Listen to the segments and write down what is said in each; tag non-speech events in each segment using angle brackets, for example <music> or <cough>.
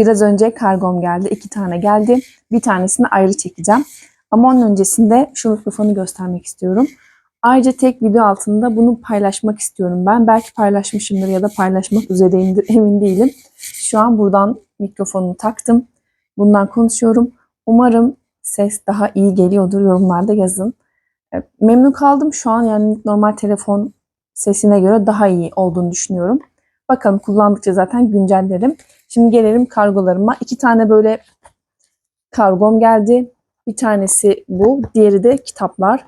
Biraz önce kargom geldi. iki tane geldi. Bir tanesini ayrı çekeceğim. Ama onun öncesinde şu mikrofonu göstermek istiyorum. Ayrıca tek video altında bunu paylaşmak istiyorum ben. Belki paylaşmışımdır ya da paylaşmak üzereyimdir <laughs> emin değilim. Şu an buradan mikrofonumu taktım. Bundan konuşuyorum. Umarım ses daha iyi geliyordur. Yorumlarda yazın. E, Memnun kaldım şu an yani normal telefon sesine göre daha iyi olduğunu düşünüyorum. Bakalım kullandıkça zaten güncellerim. Şimdi gelelim kargolarıma. İki tane böyle kargom geldi. Bir tanesi bu. Diğeri de kitaplar.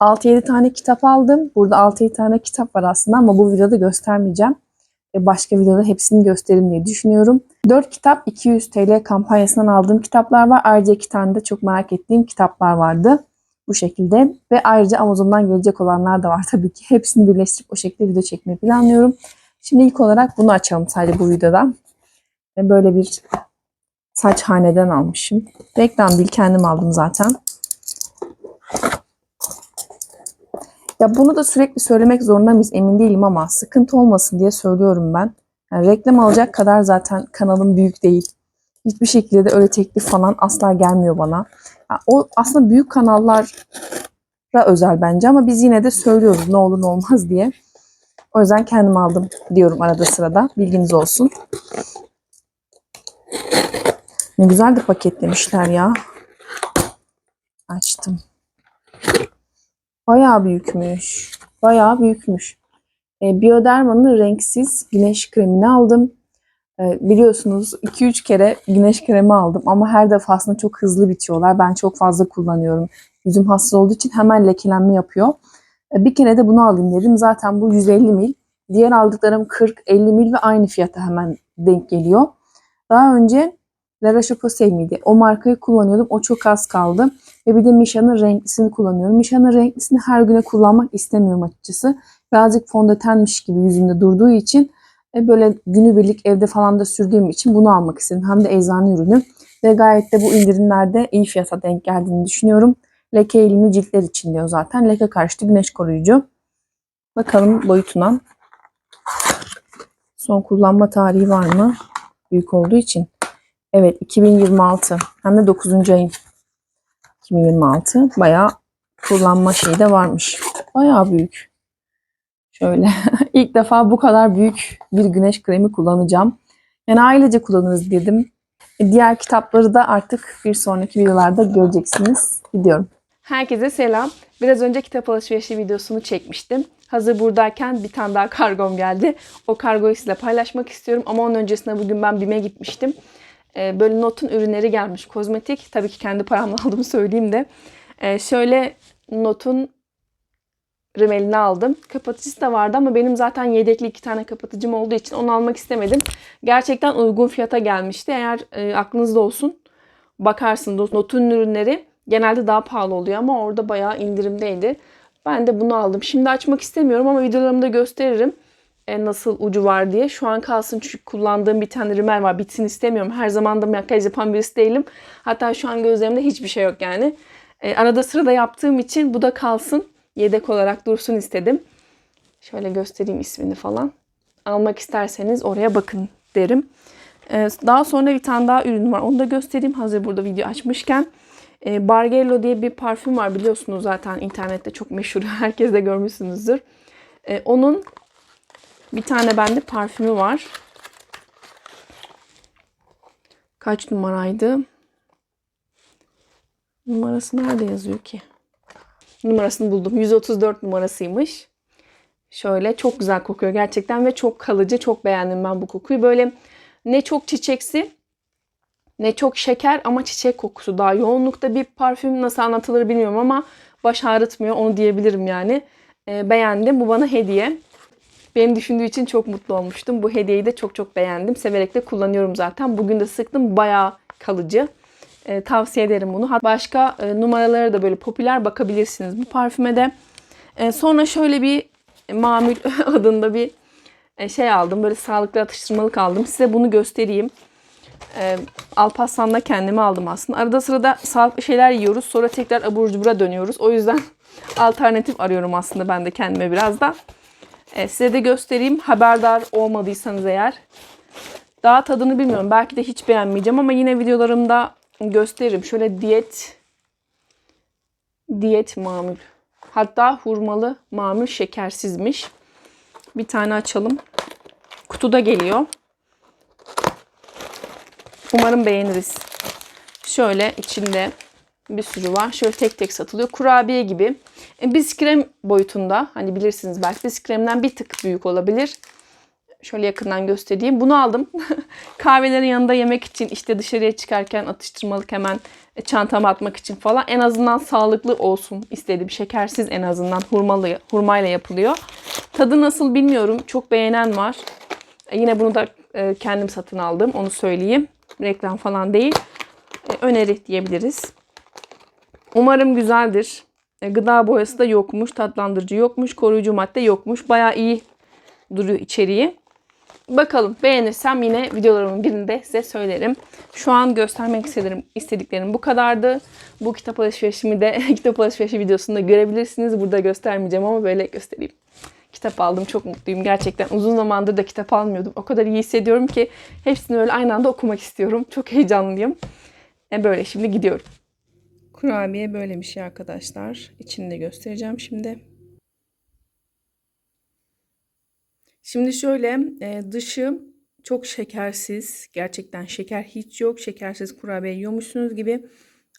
6-7 tane kitap aldım. Burada 6-7 tane kitap var aslında ama bu videoda göstermeyeceğim. E, Başka videoda hepsini gösteririm diye düşünüyorum. 4 kitap 200 TL kampanyasından aldığım kitaplar var. Ayrıca 2 tane de çok merak ettiğim kitaplar vardı. Bu şekilde. Ve ayrıca Amazon'dan gelecek olanlar da var tabii ki. Hepsini birleştirip o şekilde video çekmeyi planlıyorum. Şimdi ilk olarak bunu açalım sadece bu videoda. Böyle bir saç haneden almışım. Reklam değil kendim aldım zaten. Ya bunu da sürekli söylemek zorunda mıyız emin değilim ama sıkıntı olmasın diye söylüyorum ben. Yani reklam alacak kadar zaten kanalım büyük değil. Hiçbir şekilde de öyle teklif falan asla gelmiyor bana. Ya o aslında büyük kanallara özel bence ama biz yine de söylüyoruz ne olur ne olmaz diye. O yüzden kendim aldım diyorum arada sırada. Bilginiz olsun. Ne güzel de paketlemişler ya. Açtım. Bayağı büyükmüş. Bayağı büyükmüş. E, Bioderma'nın renksiz güneş kremini aldım. E, biliyorsunuz 2-3 kere güneş kremi aldım ama her defasında çok hızlı bitiyorlar. Ben çok fazla kullanıyorum. Yüzüm hassas olduğu için hemen lekelenme yapıyor. E, bir kere de bunu alayım dedim. Zaten bu 150 mil. Diğer aldıklarım 40-50 mil ve aynı fiyata hemen denk geliyor. Daha önce La Roche-Posay miydi? O markayı kullanıyordum. O çok az kaldı. Ve bir de Misha'nın renklisini kullanıyorum. Misha'nın renklisini her güne kullanmak istemiyorum açıkçası. Birazcık fondötenmiş gibi yüzümde durduğu için e, böyle günübirlik evde falan da sürdüğüm için bunu almak istedim. Hem de eczane ürünü. Ve gayet de bu indirimlerde iyi fiyata denk geldiğini düşünüyorum. Leke eğilimi ciltler için diyor zaten. Leke karşıtı güneş koruyucu. Bakalım boyutuna. Son kullanma tarihi var mı? Büyük olduğu için. Evet 2026 hem de 9. ayın 2026 bayağı kullanma şeyi de varmış. Bayağı büyük. Şöyle <laughs> ilk defa bu kadar büyük bir güneş kremi kullanacağım. Yani ailece kullanırız dedim. E, Diğer kitapları da artık bir sonraki videolarda göreceksiniz. Gidiyorum. Herkese selam. Biraz önce kitap alışverişi videosunu çekmiştim. Hazır buradayken bir tane daha kargom geldi. O kargoyu sizinle paylaşmak istiyorum. Ama onun öncesinde bugün ben BİM'e gitmiştim. Ee, böyle Not'un ürünleri gelmiş. Kozmetik. Tabii ki kendi paramla <laughs> aldığımı söyleyeyim de. Ee, şöyle Not'un rimelini aldım. Kapatıcısı da vardı ama benim zaten yedekli iki tane kapatıcım olduğu için onu almak istemedim. Gerçekten uygun fiyata gelmişti. Eğer e, aklınızda olsun bakarsınız. Not'un ürünleri genelde daha pahalı oluyor ama orada bayağı indirimdeydi. Ben de bunu aldım. Şimdi açmak istemiyorum ama videolarımda gösteririm e, nasıl ucu var diye. Şu an kalsın çünkü kullandığım bir tane rimel var. Bitsin istemiyorum. Her zaman da makyaj yapan birisi değilim. Hatta şu an gözlerimde hiçbir şey yok yani. E, arada sırada yaptığım için bu da kalsın. Yedek olarak dursun istedim. Şöyle göstereyim ismini falan. Almak isterseniz oraya bakın derim. E, daha sonra bir tane daha ürün var. Onu da göstereyim hazır burada video açmışken. E, Bargello diye bir parfüm var biliyorsunuz zaten internette çok meşhur. <laughs> Herkes de görmüşsünüzdür. E, onun bir tane bende parfümü var. Kaç numaraydı? Numarası nerede yazıyor ki? Numarasını buldum. 134 numarasıymış. Şöyle çok güzel kokuyor gerçekten ve çok kalıcı. Çok beğendim ben bu kokuyu. Böyle ne çok çiçeksi ne çok şeker ama çiçek kokusu daha yoğunlukta bir parfüm nasıl anlatılır bilmiyorum ama baş ağrıtmıyor onu diyebilirim yani. E, beğendim. Bu bana hediye. Beni düşündüğü için çok mutlu olmuştum. Bu hediyeyi de çok çok beğendim. Severek de kullanıyorum zaten. Bugün de sıktım. Bayağı kalıcı. E, tavsiye ederim bunu. Başka e, numaralara da böyle popüler bakabilirsiniz bu parfüme de. E, sonra şöyle bir mamül <laughs> adında bir e, şey aldım. Böyle sağlıklı atıştırmalık aldım. Size bunu göstereyim. E, Alparslan'da kendime aldım aslında. Arada sırada sağlıklı şeyler yiyoruz. Sonra tekrar abur cubura dönüyoruz. O yüzden <laughs> alternatif arıyorum aslında ben de kendime biraz da. E, size de göstereyim. Haberdar olmadıysanız eğer. Daha tadını bilmiyorum. Belki de hiç beğenmeyeceğim ama yine videolarımda gösteririm. Şöyle diyet diyet mamul. Hatta hurmalı mamul şekersizmiş. Bir tane açalım. Kutuda geliyor. Umarım beğeniriz. Şöyle içinde bir sürü var. Şöyle tek tek satılıyor. Kurabiye gibi. E, biskrem boyutunda. Hani bilirsiniz belki biskremden bir tık büyük olabilir. Şöyle yakından göstereyim. Bunu aldım. <laughs> Kahvelerin yanında yemek için işte dışarıya çıkarken atıştırmalık hemen e, çantama atmak için falan. En azından sağlıklı olsun istedim. Şekersiz en azından hurmalı, hurmayla yapılıyor. Tadı nasıl bilmiyorum. Çok beğenen var. E, yine bunu da e, kendim satın aldım. Onu söyleyeyim. Reklam falan değil. E, öneri diyebiliriz. Umarım güzeldir. E, gıda boyası da yokmuş. Tatlandırıcı yokmuş. Koruyucu madde yokmuş. Bayağı iyi duruyor içeriği. Bakalım beğenirsem yine videolarımın birinde size söylerim. Şu an göstermek istediğim, istediklerim bu kadardı. Bu kitap alışverişimi de <laughs> kitap alışverişi videosunda görebilirsiniz. Burada göstermeyeceğim ama böyle göstereyim. Kitap aldım. Çok mutluyum. Gerçekten uzun zamandır da kitap almıyordum. O kadar iyi hissediyorum ki hepsini öyle aynı anda okumak istiyorum. Çok heyecanlıyım. E böyle şimdi gidiyorum. Kurabiye böyle bir şey arkadaşlar. İçini de göstereceğim şimdi. Şimdi şöyle e, dışı çok şekersiz. Gerçekten şeker hiç yok. Şekersiz kurabiye yiyormuşsunuz gibi.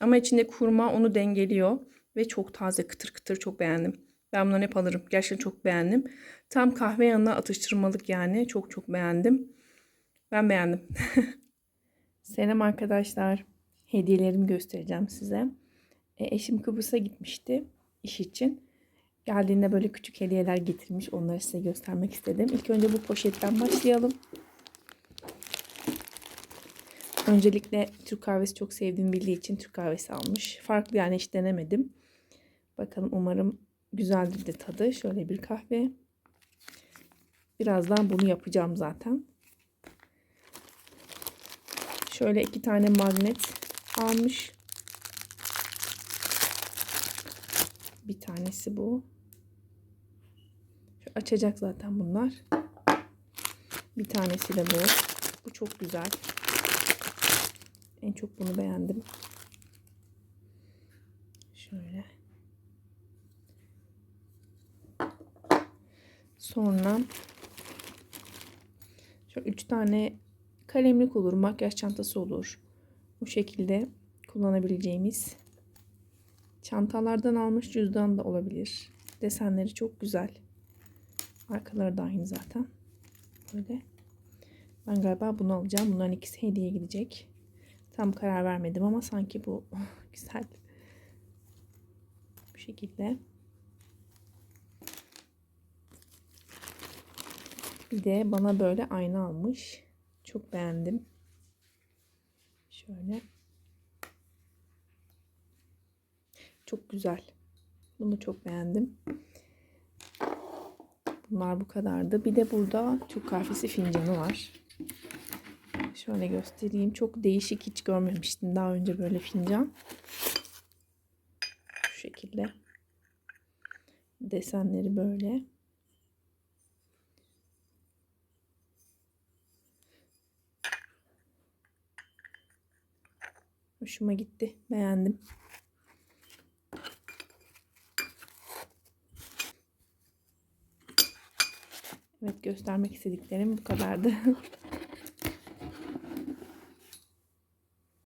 Ama içinde kurma onu dengeliyor. Ve çok taze kıtır kıtır çok beğendim. Ben bunları hep alırım. Gerçekten çok beğendim. Tam kahve yanına atıştırmalık yani. Çok çok beğendim. Ben beğendim. <laughs> Selam arkadaşlar. Hediyelerimi göstereceğim size. E, eşim Kıbrıs'a gitmişti iş için. Geldiğinde böyle küçük hediyeler getirmiş. Onları size göstermek istedim. İlk önce bu poşetten başlayalım. Öncelikle Türk kahvesi çok sevdiğim bildiği için Türk kahvesi almış. Farklı yani hiç denemedim. Bakalım umarım güzeldir de tadı. Şöyle bir kahve. Birazdan bunu yapacağım zaten. Şöyle iki tane magnet almış. Bir tanesi bu. Şu açacak zaten bunlar. Bir tanesi de bu. Bu çok güzel. En çok bunu beğendim. Şöyle. Sonra şöyle üç tane kalemlik olur, makyaj çantası olur. Bu şekilde kullanabileceğimiz çantalardan almış cüzdan da olabilir. Desenleri çok güzel. Arkaları da aynı zaten. Böyle. Ben galiba bunu alacağım. Bunların ikisi hediye gidecek. Tam karar vermedim ama sanki bu <laughs> güzel. Bu şekilde. Bir de bana böyle ayna almış. Çok beğendim. Şöyle. Çok güzel. Bunu çok beğendim. Bunlar bu kadardı. Bir de burada Türk kahvesi fincanı var. Şöyle göstereyim. Çok değişik hiç görmemiştim daha önce böyle fincan. Şu şekilde. Desenleri böyle. Hoşuma gitti. Beğendim. Evet göstermek istediklerim bu kadardı. <laughs>